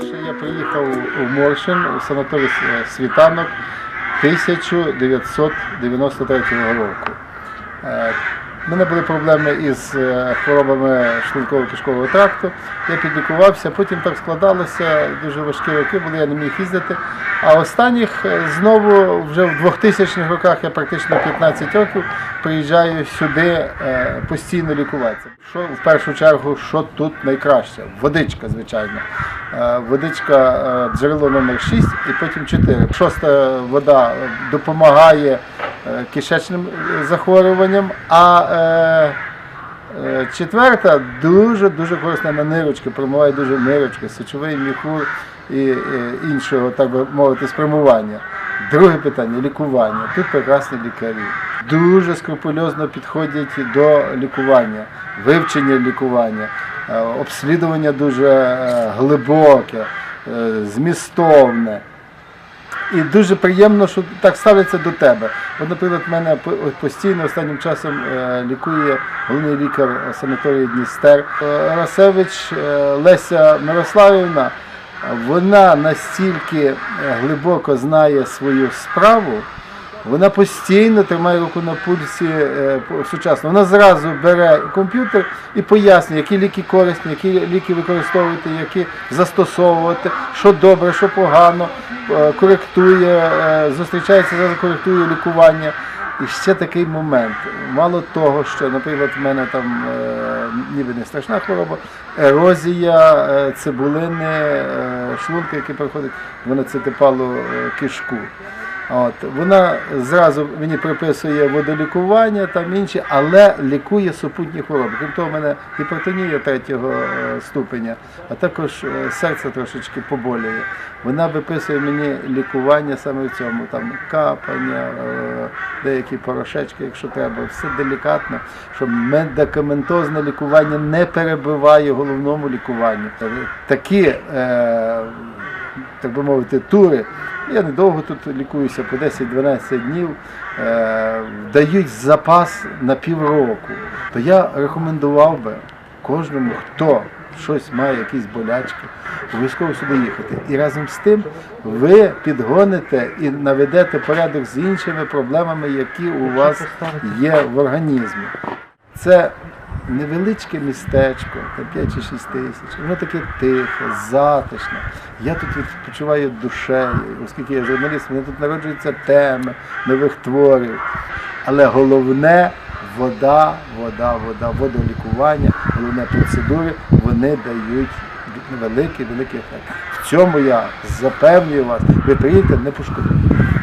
Перше я приїхав у Моршин у санаторій е, Світанок 1993 року. У мене були проблеми із е, хворобами шлунково-кишкового тракту. Я підлікувався, потім так складалося, дуже важкі роки були, я не міг їздити. А останніх е, знову вже в 2000-х роках я практично 15 років приїжджаю сюди е, постійно лікуватися. Що в першу чергу, що тут найкраще? Водичка, звичайно. Водичка джерело номер 6 і потім 4. Шоста вода допомагає кишечним е, захворюванням, а е, Е, Четверта дуже дуже корисна на нирочки, промиває дуже нирочки, сечовий міхур і е, іншого, так би мовити, спрямування. Друге питання лікування. Тут прекрасні лікарі. Дуже скрупульозно підходять до лікування, вивчення лікування, е, обслідування дуже е, глибоке, е, змістовне. І дуже приємно, що так ставляться до тебе. От, наприклад, мене по- постійно останнім часом е, лікує головний лікар санаторії Дністер Е, Расевич е, Леся Мирославівна. Вона настільки глибоко знає свою справу, вона постійно тримає руку на пульсі е, сучасно. Вона зразу бере комп'ютер і пояснює, які ліки корисні, які ліки використовувати, які застосовувати, що добре, що погано, е, коректує, е, зустрічається, зразу коректує лікування. І ще такий момент. Мало того, що, наприклад, в мене там е, ніби не страшна хвороба, ерозія е, цибулини, е, шлунка, який проходить, вона цитипалу е, кишку. От, вона зразу мені приписує водолікування, там інші, але лікує супутні хвороби. Крім того, в мене гіпертонія третього е, ступеня, а також е, серце трошечки поболює. Вона виписує мені лікування саме в цьому, там капання, е, деякі порошечки, якщо треба, все делікатно, щоб медикаментозне лікування не перебиває головному лікуванню. Такі так би мовити, тури. Я недовго тут лікуюся по 10-12 днів, е, дають запас на півроку. То я рекомендував би кожному, хто щось має, якісь болячки, обов'язково сюди їхати. І разом з тим ви підгоните і наведете порядок з іншими проблемами, які у вас є в організмі. Це невеличке містечко, там 5 чи 6 тисяч. Воно таке тихе, затишне. Я тут відпочиваю душею, оскільки я журналіст, мене тут народжуються теми нових творів. Але головне вода, вода, вода, водолікування, головне процедури, вони дають великий, великий ефект. В цьому я запевнюю вас, ви приїдете, не пошкодуєте.